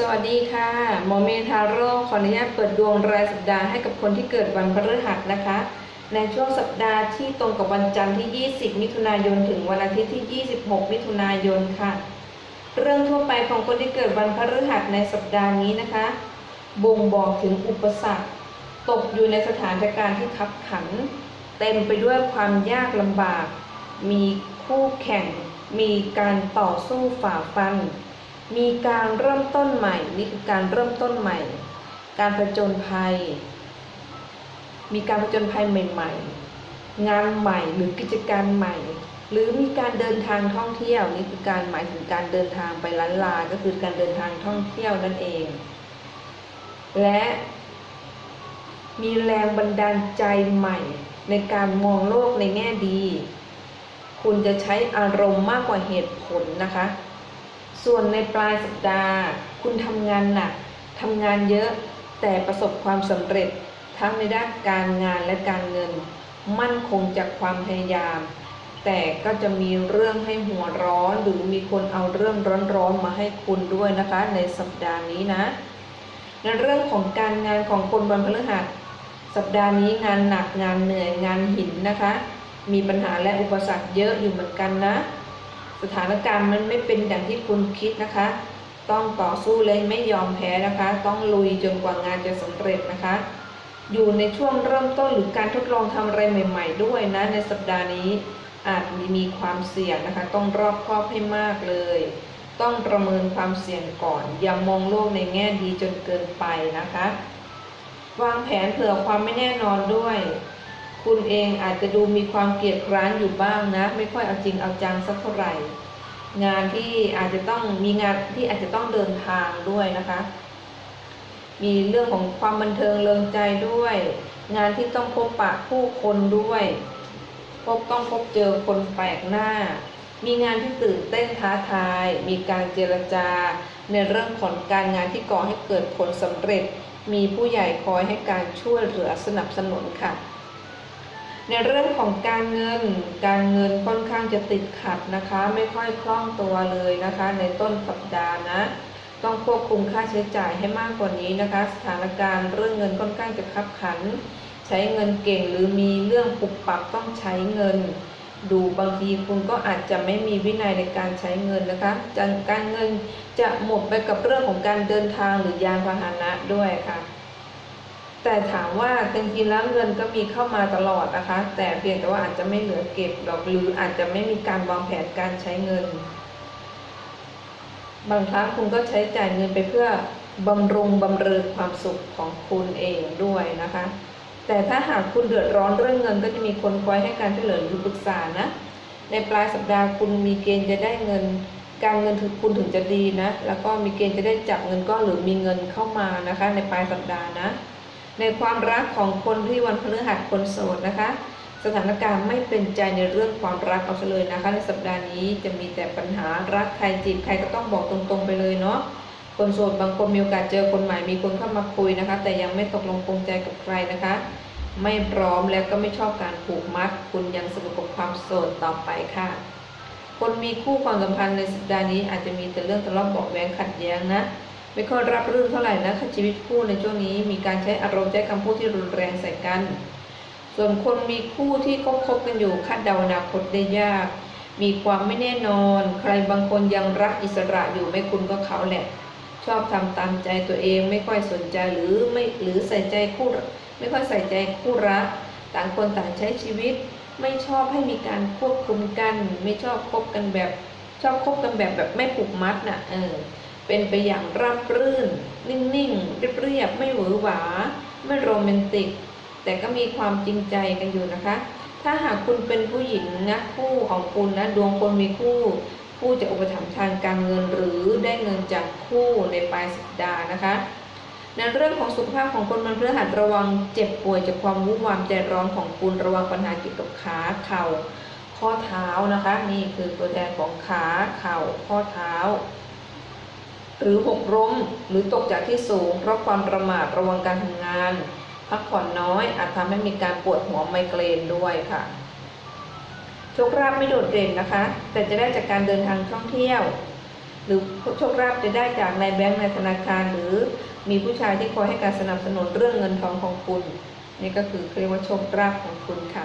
สวัสดีค่ะหมอเมทาโร่ขออนุญาตเปิดดวงรายสัปดาห์ให้กับคนที่เกิดวันพฤหัสนะคะ ในช่วงสัปดาห์ที่ตรงกับวันจันทร์ที่ 20 มิถุนายน ถึงวันอาทิตย์ที่ 26 มิถุนายนค่ะ เรื่องทั่วไปของคนที่เกิดวันพฤหัสในสัปดาห์นี้นะคะ บ่งบอกถึงอุปสรรค ตกอยู่ในสถานการณ์ที่ขับขัน เต็มไปด้วยความยากลำบาก มีคู่แข่ง มีการต่อสู้ฝ่าฟัน มีการเริ่มต้นใหม่ นี่คือการเริ่มต้นใหม่ การผจญภัย มีการผจญภัยใหม่ ๆ งานใหม่หรือกิจการใหม่ หรือมีการเดินทางท่องเที่ยว นี่คือการหมายถึงการเดินทางไปล้านลา ก็คือการเดินทางท่องเที่ยวนั่นเอง และมีแรงบันดาลใจใหม่ ในการมองโลกในแง่ดี คุณจะใช้อารมณ์มากกว่าเหตุผลนะคะ ส่วนในปลายสัปดาห์ คุณทำงานหนักทำงานเยอะแต่ประสบความสำเร็จ ทั้งในด้านการงานและการเงิน มั่นคงจากความพยายาม แต่ก็จะมีเรื่องให้หัวร้อนหรือมีคนเอาเรื่องร้อนๆมาให้คุณด้วยนะคะ ในสัปดาห์นี้นะในเรื่องของการงานของคนวันพฤหัสสัปดาห์นี้งานหนักงานเหนื่อยงานหินนะคะ มีปัญหาและอุปสรรคเยอะอยู่เหมือนกันนะ สถานการณ์มันไม่เป็นอย่างที่คุณคิดนะคะ ต้องต่อสู้เลยไม่ยอมแพ้นะคะ ต้องลุยจนกว่างานจะสำเร็จนะคะ อยู่ในช่วงเริ่มต้นหรือการทดลองทำอะไรใหม่ ๆ ด้วยนะในสัปดาห์นี้อาจมีความเสี่ยงนะคะ ต้องรอบคอบให้มากเลย ต้องประเมินความเสี่ยงก่อน อย่ามองโลกในแง่ดีจนเกินไปนะคะ วางแผนเผื่อความไม่แน่นอนด้วย คุณเองอาจจะดูมีความเกลียดคร้านอยู่บ้างนะ ไม่ค่อยเอาจริงเอาจังสักเท่าไหร่ งานที่อาจจะต้องมีงานที่อาจจะต้องเดินทางด้วยนะคะ มีเรื่องของความบันเทิงเริงใจด้วย งานที่ต้องพบปะผู้คนด้วย พบต้องพบเจอคนแปลกหน้า มีงานที่ตื่นเต้นท้าทาย มีการเจรจา ในเรื่องของการงานที่ก่อให้เกิดผลสำเร็จมีผู้ใหญ่คอยให้การช่วยเหลือสนับสนุนค่ะ ในเรื่องของการเงิน การเงินค่อนข้างจะติดขัดนะคะ ไม่ค่อยคล่องตัวเลยนะคะ ในต้นสัปดาห์นะ ต้องควบคุมค่าใช้จ่ายให้มากกว่านี้นะคะ สถานการณ์เรื่องเงินค่อนข้างจะคับขัน ใช้เงินเก่งหรือมีเรื่องปุบปับต้องใช้เงิน ดูบางทีคุณก็อาจจะไม่มีวินัยในการใช้เงินนะคะการเงินจะหมดไปกับเรื่องของการเดินทางหรือยานพาหนะด้วยค่ะ แต่ถามว่าจริงๆแล้วเงินก็มีเข้ามาตลอดนะคะ แต่เพียงแต่ว่าอาจจะไม่เหลือเก็บหรอกหรืออาจจะไม่มีการวางแผนการใช้เงิน บางครั้งคุณก็ใช้จ่ายเงินไปเพื่อบำรุงบำเรอความสุขของคุณเองด้วยนะคะ แต่ถ้าหากคุณเดือดร้อนเรื่องเงินก็จะมีคนคอยให้การช่วยเหลือหรือปรึกษานะ ในปลายสัปดาห์คุณมีเกณฑ์จะได้เงิน การเงินถึงคุณถึงจะดีนะ แล้วก็มีเกณฑ์จะได้จับเงินก้อนหรือมีเงินเข้ามานะคะ ในปลายสัปดาห์นะ ในความรักของคนที่วันพฤหัสคนโสดนะคะ สถานการณ์ไม่เป็นใจในเรื่องความรักเอาเลยนะคะ ในสัปดาห์นี้จะมีแต่ปัญหารักใครจีบใครก็ต้องบอกตรงๆไปเลยเนาะคนโสดบางคนมีโอกาสเจอคนใหม่มีคนเข้ามาคุยนะคะ แต่ยังไม่ตกลงปรงใจกับใครนะคะ ไม่พร้อมแล้วก็ไม่ชอบการผูกมัด คุณยังสนุกกับความโสดต่อไปค่ะ คนมีคู่ความสัมพันธ์ในสัปดาห์นี้อาจจะมีแต่เรื่องทะเลาะเบาะแว้งขัดแย้งนะ ไม่ค่อยรับรื่นเท่าไหร่นะชีวิตคู่ในช่วงนี้มีการใช้อารมณ์ใช้คำพูดที่รุนแรงใส่กัน ส่วนคนมีคู่ที่คบคบกันอยู่คาดเดาอนาคตได้ยาก มีความไม่แน่นอน ใครบางคนยังรักอิสระอยู่ไม่คุณก็เขาแหละ ชอบทำตามใจตัวเองไม่ค่อยสนใจหรือไม่หรือใส่ใจคู่ ไม่ค่อยใส่ใจคู่รัก ต่างคนต่างใช้ชีวิต ไม่ชอบให้มีการควบคุมกัน ไม่ชอบคบกันแบบ ชอบคบกันแบบแบบไม่ผูกมัดน่ะเออ เป็นไปอย่างราบรื่น นิ่งๆ เรียบๆ ไม่หวือหวา ไม่โรแมนติก แต่ก็มีความจริงใจกันอยู่นะคะ ถ้าหากคุณเป็นผู้หญิงนะคู่ของคุณนะดวงคนมีคู่ผู้จะอุปถัมภ์ทางการเงินหรือได้เงินจากคู่ในปลายสัปดาห์นะคะในเรื่องของสุขภาพของคนมันเพื่อหัดระวังเจ็บป่วยจากความวุ่นวามใจร้อนของคุณระวังปัญหาเกี่ยวกับขาเข่า ข้อเท้านะคะ นี่คือตัวแทนของขาเข่าข้อเท้า หรือหกล้มหรือตกจากที่สูง เพราะความประมาทระวังการทำงาน พักผ่อนน้อยอาจทำให้มีการปวดหัวไมเกรนด้วยค่ะโชคลาภไม่โดดเด่นนะคะ แต่จะได้จากการเดินทางท่องเที่ยว หรือโชคลาภจะได้จากนายแบงค์ในธนาคาร หรือมีผู้ชายที่คอยให้การสนับสนุนเรื่องเงินทองของคุณ นี่ก็คือเรียกว่าโชคลาภของคุณค่ะ